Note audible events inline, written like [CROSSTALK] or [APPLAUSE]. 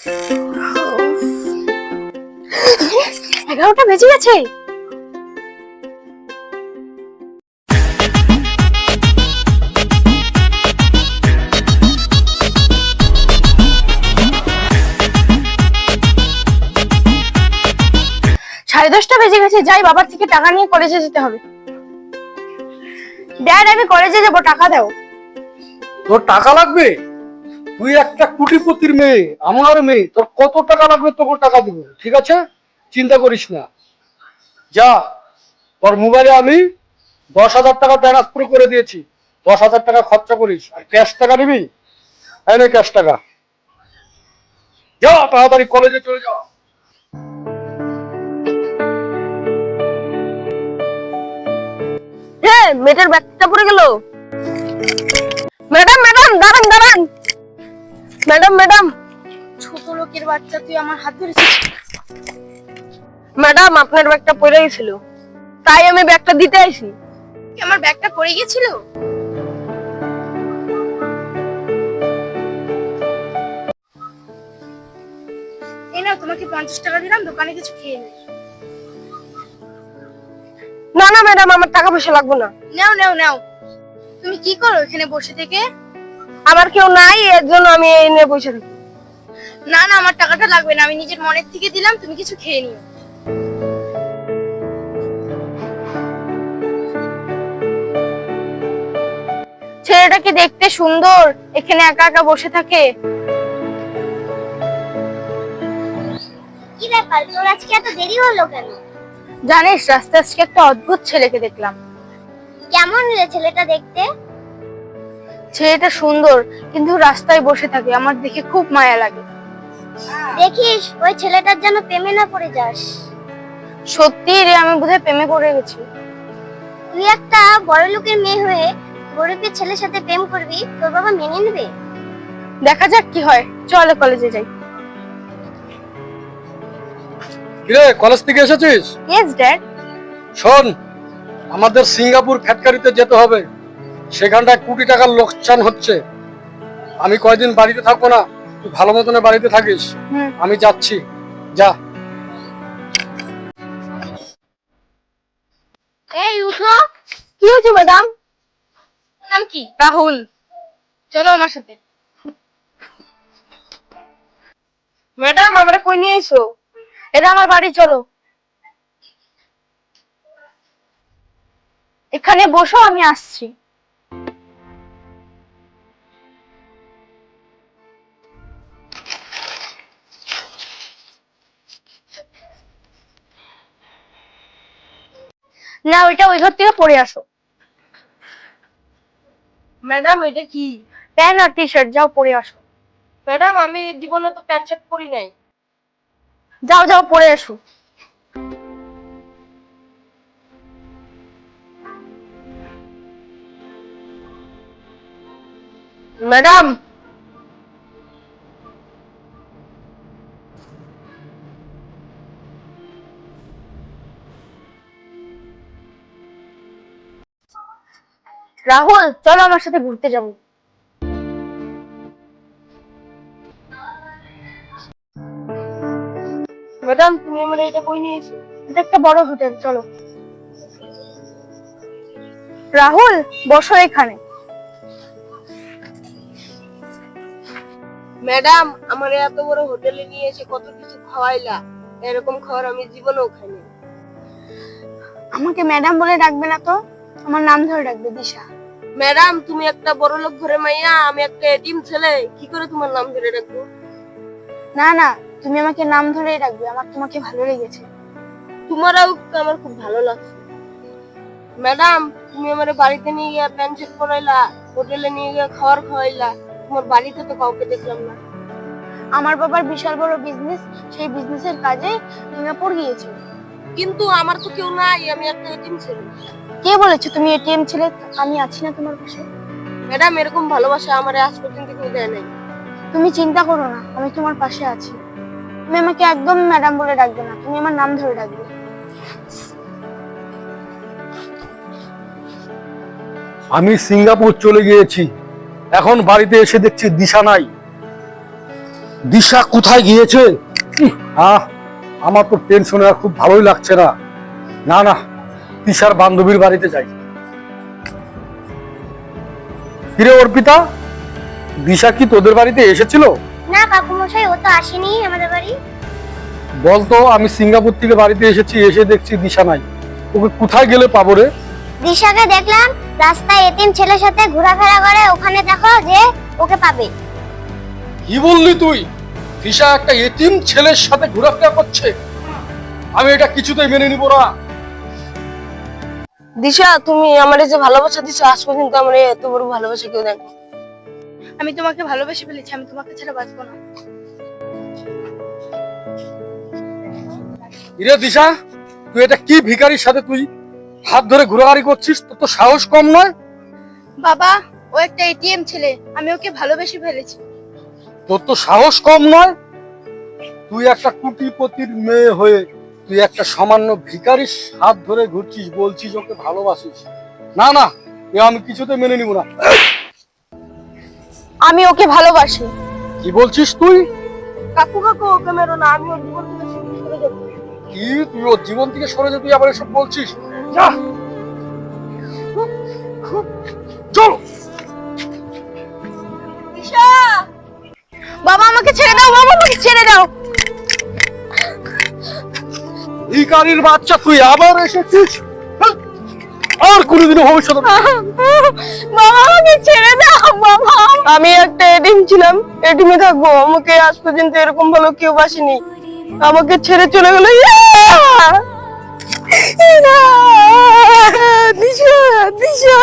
[LAUGHS] এগারোটা বেজে গেছে। সাড়ে দশটা বেজে গেছে, যাই বাবার থেকে টাকা নিয়ে কলেজে যেতে হবে। ড্যাড আমি কলেজে যাব, টাকা দাও। তোর টাকা লাগবে? তুই একটা কুটিপতির মেয়ে, আমার মেয়ে, তোর কত টাকা লাগবে তোকে টাকা দিব, ঠিক আছে? চিন্তা করিস না। যা, তোর মোবাইলে আমি দশ হাজার টাকা ট্রান্সফার করে দিয়েছি। দশ হাজার টাকা খরচা করিস। আর ক্যাশ টাকা নিবি? এনে ক্যাশ টাকা। যা, তাড়াতাড়ি কলেজে চলে যা। মেয়েটার ব্যাগটা পড়ে গেল। ম্যাডাম ম্যাডাম, দাঁড়ান দাঁড়ান। Madam madam. ছোট লোকের বাচ্চা তুই আমার হাত ধরেছিস? ম্যাডাম আপনার ব্যাগটা পড়ে গেছিল। তাই আমি ব্যাগটা দিতে আইছি আমার ব্যাগটা পড়ে গিয়েছিল এই নাও তোমাকে পঞ্চাশ টাকা দিলাম দোকানে কিছু খেয়ে নে। না না ম্যাডাম আমার টাকা পয়সা লাগবে না। নাও নাও নাও। তুমি কি করো এখানে বসে থেকে? আমার কেউ নাই এর জন্য আমি এই নিয়ে বসে থাকি। না না আমার টাকাটা লাগবে না আমি নিজের মনের থেকে দিলাম তুমি কিছু খেয়ে নিও। ছেলেটা কি দেখতে সুন্দর? এখানে একা একা বসে থাকে? কি ব্যাপার? তোর আজকে এত দেরি হলো কেন? জানিস রাস্তায় আজকে একটা অদ্ভুত ছেলেকে দেখলাম। কেমন রে ছেলেটা দেখতে? ছেলেটা সুন্দর কিন্তু রাস্তায় বসে থাকে। আমার দেখে খুব মায়া লাগে। দেখিস ওই ছেলেটার যেন প্রেমে না পড়ে যাস। সত্যি রে আমি বোধহয় প্রেমে পড়ে গেছি। তুই একটা বড় লোকের মেয়ে হয়ে গরিবের ছেলের সাথে প্রেম করবি তোর বাবা মেনে নেবে? দেখা যাক কি হয়। চলে কলেজে যাই। কিরে কলেজ থেকে এসেছিস? ইয়েস ড্যাড শোন আমাদের সিঙ্গাপুর ফ্যাক্টরিতে যেতে হবে। সেখানটায় কোটি টাকার লোকসান হচ্ছে। আমি কয়দিন বাড়িতে থাকব না তুই ভালো মতনে বাড়িতে থাকিস। আমি যাচ্ছি। যা। এই উঠো। কি হয়েছে ম্যাডাম? নাম কি? রাহুল। চলো আমার সাথে। ম্যাডাম আমরা কই নিয়ে এসো এটা আমার বাড়ি চলো। এখানে বসো আমি আসছি। না ওইটা ওই ঘর থেকে পরে আসো। ম্যাডাম এটা কি? প্যান্ট আর টি শার্ট যাও পরে আসো। ম্যাডাম আমি জীবনে তো প্যান্ট শার্ট পরি নাই। যাও যাও পরে আসো। ম্যাডাম রাহুল চলো আমার সাথে ঘুরতে যাব। ম্যাডাম তুমি আমার এটা কই নিয়েছো। এটা একটা বড় হোটেল চলো। রাহুল বসো এখানে। ম্যাডাম আমার এত বড় হোটেলে নিয়ে এসে কত কিছু খাওয়াইলা। এরকম খাবার আমি জীবনেও খাইনি। আমাকে ম্যাডাম বলে ডাকবে না তো? আমার নাম ধরে ডাকবে দিশা। ম্যাডাম তুমি একটা বড় লোক ঘরে মাইয়া আমি একটা এটিম ছেলে কি করে তোমার নাম ধরে রাখব? না না তুমি আমাকে নাম ধরেই ডাকবে আমার তোমাকে ভালো লেগেছে। তোমারও আমার খুব ভালো লাগছে। ম্যাডাম তুমি আমার বাড়িতে নিয়ে গিয়ে প্যান্ট শার্ট করাইলা হোটেলে নিয়ে গিয়ে খাবার খাওয়াইলা তোমার বাড়িতে তো কাউকে দেখলাম না। আমার বাবার বিশাল বড় বিজনেস সেই বিজনেসের কাজে সিঙ্গাপুর গিয়েছে। কিন্তু আমার তো কেউ নাই আমি একটা এটিম ছেলে। কে বলেছে তুমি এটিএম ছেলে? আমি আছি না তোমার পাশে। ম্যাডাম এরকম ভালোবাসা আমার আজ পর্যন্ত কেউ দেয় নাই। তুমি চিন্তা করো না আমি তোমার পাশে আছি। তুমি আমাকে একদম ম্যাডাম বলে ডাকবে না তুমি আমার নাম ধরে ডাকবে। আমি সিঙ্গাপুর চলে গিয়েছি। এখন বাড়িতে এসে দেখছি দিশা নাই। দিশা কোথায় গিয়েছে? আহ আমার তো টেনশনে আর খুব ভালোই লাগছে না। না না দিশার বান্ধবীর বাড়িতে যাই। কিরে অর্পিতা দিশা কি তোদের বাড়িতে এসেছিল? না কাকু মশাই ও তো আসেনি আমাদের বাড়ি। বলতো আমি সিঙ্গাপুর থেকে বাড়িতে এসেছি এসে দেখছি দিশা নাই। ওকে কোথায় গেলে পাবো রে? দিশাকে দেখলাম রাস্তায় এতিম ছেলের সাথে ঘোরাফেরা করে ওখানে দেখো যে ওকে পাবে। কি বললি তুই? দিশা একটা এতিম ছেলের সাথে ঘোরাফেরা করছে। আমি এটা কিছুতেই মেনে নিব না। দিশা তুমি আমার যে ভালোবাসা দিছো আজ পর্যন্ত আমার এত বড় ভালোবাসা কেউ দেখো আমি তোমাকে ভালোবেসে ফেলেছি আমি তোমাকে ছাড়া বাঁচবো না। ইরে দিশা তুই এটা কি ভিখারির সাথে তুই হাত ধরে ঘোরাঘুরি করছিস? তোর তো সাহস কম নয়। বাবা ও একটা এটিএম ছেলে আমি ওকে ভালোবেসে ফেলেছি। তোর তো সাহস কম নয়। তুই একটা কুটিপতির মেয়ে হয়ে তুই একটা সামান্য ভিখারির হাত ধরে ঘুরছিস বলছিস ওকে ভালোবাসিস। না না এ আমি কিছুতে মেনে নিব না। আমি ওকে ভালোবাসি। কি বলছিস তুই? কাকু কাকু ওকে মেরো না আমি ওর জীবন থেকে সরে যাব। কি? তুই ওর জীবন থেকে সরে যে তুই আবার এসব বলছিস? যা। চল। বাবা আমাকে ছেড়ে দাও বাবা আমাকে ছেড়ে দাও। ভিখারির বাচ্চা, তুই আবার এসেছিস? হ্যাঁ? আর কোনোদিনও ভবিষ্যতে বাবা আমাকে ছেড়ে দাও বাবা আমি একটা এটিম ছিলাম এটিমে থাকব। আমাকে আজ পর্যন্ত এরকম ভালো কেউ বাসেনি। আমাকে ছেড়ে চলে গেল দিশা দিশা।